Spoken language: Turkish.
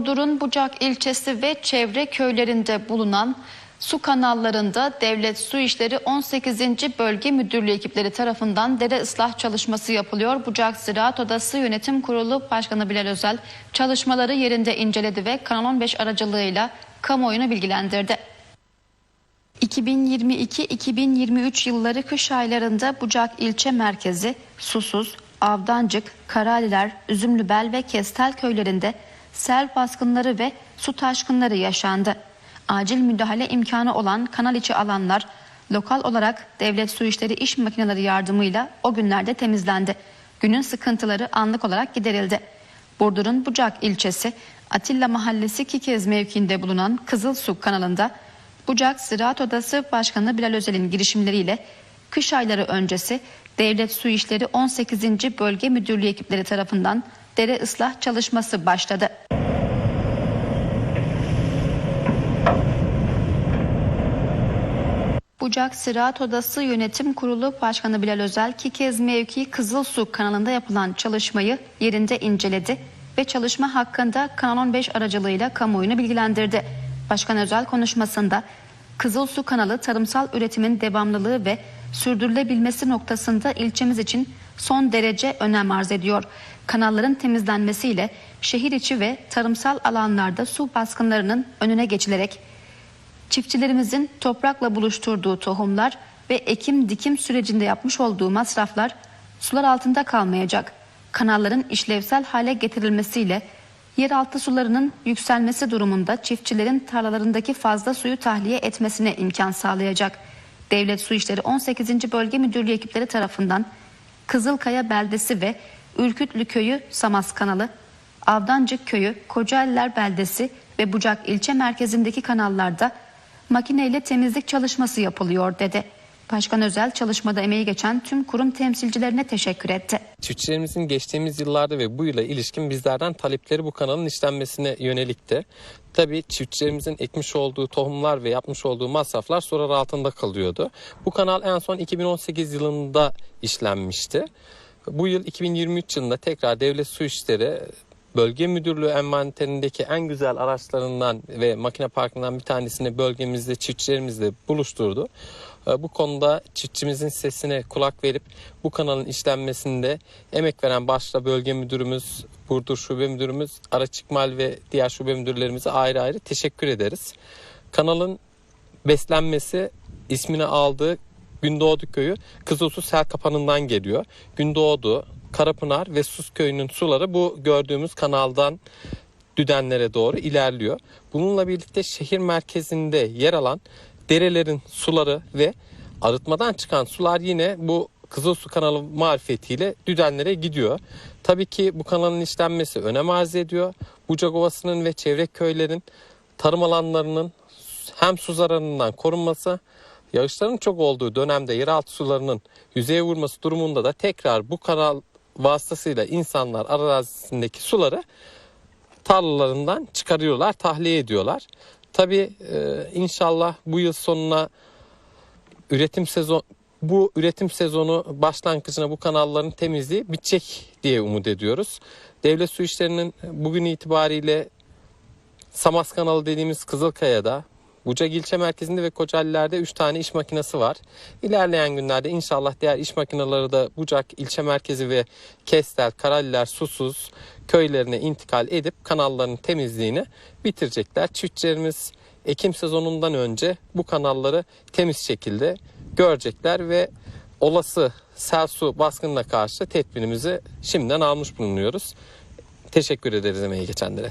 Burdur'un Bucak ilçesi ve çevre köylerinde bulunan su kanallarında Devlet Su İşleri 18. Bölge Müdürlüğü ekipleri tarafından dere ıslah çalışması yapılıyor. Bucak Ziraat Odası Yönetim Kurulu Başkanı Bilal Özel çalışmaları yerinde inceledi ve Kanal 15 aracılığıyla kamuoyunu bilgilendirdi. 2022-2023 yılları kış aylarında Bucak ilçe merkezi Susuz, Avdancık, Karaliler, Üzümlübel ve Kestel köylerinde sel baskınları ve su taşkınları yaşandı. Acil müdahale imkanı olan kanal içi alanlar lokal olarak devlet su işleri iş makineleri yardımıyla o günlerde temizlendi. Günün sıkıntıları anlık olarak giderildi. Burdur'un Bucak ilçesi Atilla Mahallesi Kikez mevkiinde bulunan Kızılsu kanalında Bucak Ziraat Odası Başkanı Bilal Özel'in girişimleriyle kış ayları öncesi Devlet Su İşleri 18. Bölge Müdürlüğü ekipleri tarafından dere ıslah çalışması başladı. Bucak Ziraat Odası Yönetim Kurulu Başkanı Bilal Özel Kikez mevki Kızılsu kanalında yapılan çalışmayı yerinde inceledi ve çalışma hakkında Kanal 15 aracılığıyla kamuoyunu bilgilendirdi. Başkan Özel konuşmasında Kızılsu kanalı tarımsal üretimin devamlılığı ve sürdürülebilmesi noktasında ilçemiz için son derece önem arz ediyor. Kanalların temizlenmesiyle şehir içi ve tarımsal alanlarda su baskınlarının önüne geçilerek çiftçilerimizin toprakla buluşturduğu tohumlar ve ekim dikim sürecinde yapmış olduğu masraflar sular altında kalmayacak. Kanalların işlevsel hale getirilmesiyle yeraltı sularının yükselmesi durumunda çiftçilerin tarlalarındaki fazla suyu tahliye etmesine imkan sağlayacak. Devlet Su İşleri 18. Bölge Müdürlüğü ekipleri tarafından Kızılkaya Beldesi ve Ürkütlü Köyü Samas Kanalı, Avdancık Köyü, Kocaeliler Beldesi ve Bucak ilçe merkezindeki kanallarda makineyle temizlik çalışması yapılıyor dedi. Başkan Özel çalışmada emeği geçen tüm kurum temsilcilerine teşekkür etti. Çiftçilerimizin geçtiğimiz yıllarda ve bu yıla ilişkin bizlerden talepleri bu kanalın işlenmesine yönelikti. Tabii çiftçilerimizin ekmiş olduğu tohumlar ve yapmış olduğu masraflar sular altında kalıyordu. Bu kanal en son 2018 yılında işlenmişti. Bu yıl 2023 yılında tekrar Devlet Su İşleri Bölge Müdürlüğü envanterindeki en güzel araçlarından ve makine parkından bir tanesini bölgemizde çiftçilerimizle buluşturdu. Ee, Bu konuda çiftçimizin sesine kulak verip bu kanalın işlenmesinde emek veren başta bölge müdürümüz, Burdur Şube Müdürümüz, Araç ve diğer şube müdürlerimize ayrı ayrı teşekkür ederiz. Kanalın beslenmesi ismini aldığı Gündoğdu Köyü Kızılsu Sel Kapanı'ndan geliyor. Gündoğdu, Karapınar ve Sus Köyü'nün suları bu gördüğümüz kanaldan Düdenlere doğru ilerliyor. Bununla birlikte şehir merkezinde yer alan derelerin suları ve arıtmadan çıkan sular yine bu Kızılsu kanalı marifetiyle Düdenlere gidiyor. Tabii ki bu kanalın işlenmesi önem arz ediyor. Bucak Ovası'nın ve çevre köylerin tarım alanlarının hem su zararından korunması, yağışların çok olduğu dönemde yeraltı sularının yüzeye vurması durumunda da tekrar bu kanal vasıtasıyla insanlar arazisindeki suları tarlalarından çıkarıyorlar, tahliye ediyorlar. Tabii e, inşallah bu yıl sonuna üretim sezon bu üretim sezonu başlangıcına bu kanalların temizliği bitecek diye umut ediyoruz. Devlet Su İşleri'nin bugün itibariyle Samas kanalı dediğimiz Kızılkaya'da, Bucak ilçe merkezinde ve Kocaeliler'de 3 tane iş makinesi var. İlerleyen günlerde inşallah diğer iş makineleri de Bucak ilçe merkezi ve Kestel, Karaliler, Susuz köylerine intikal edip kanalların temizliğini bitirecekler. Çiftçilerimiz Ekim sezonundan önce bu kanalları temiz şekilde görecekler ve olası sel su baskınına karşı tedbirimizi şimdiden almış bulunuyoruz. Teşekkür ederiz emeği geçenlere.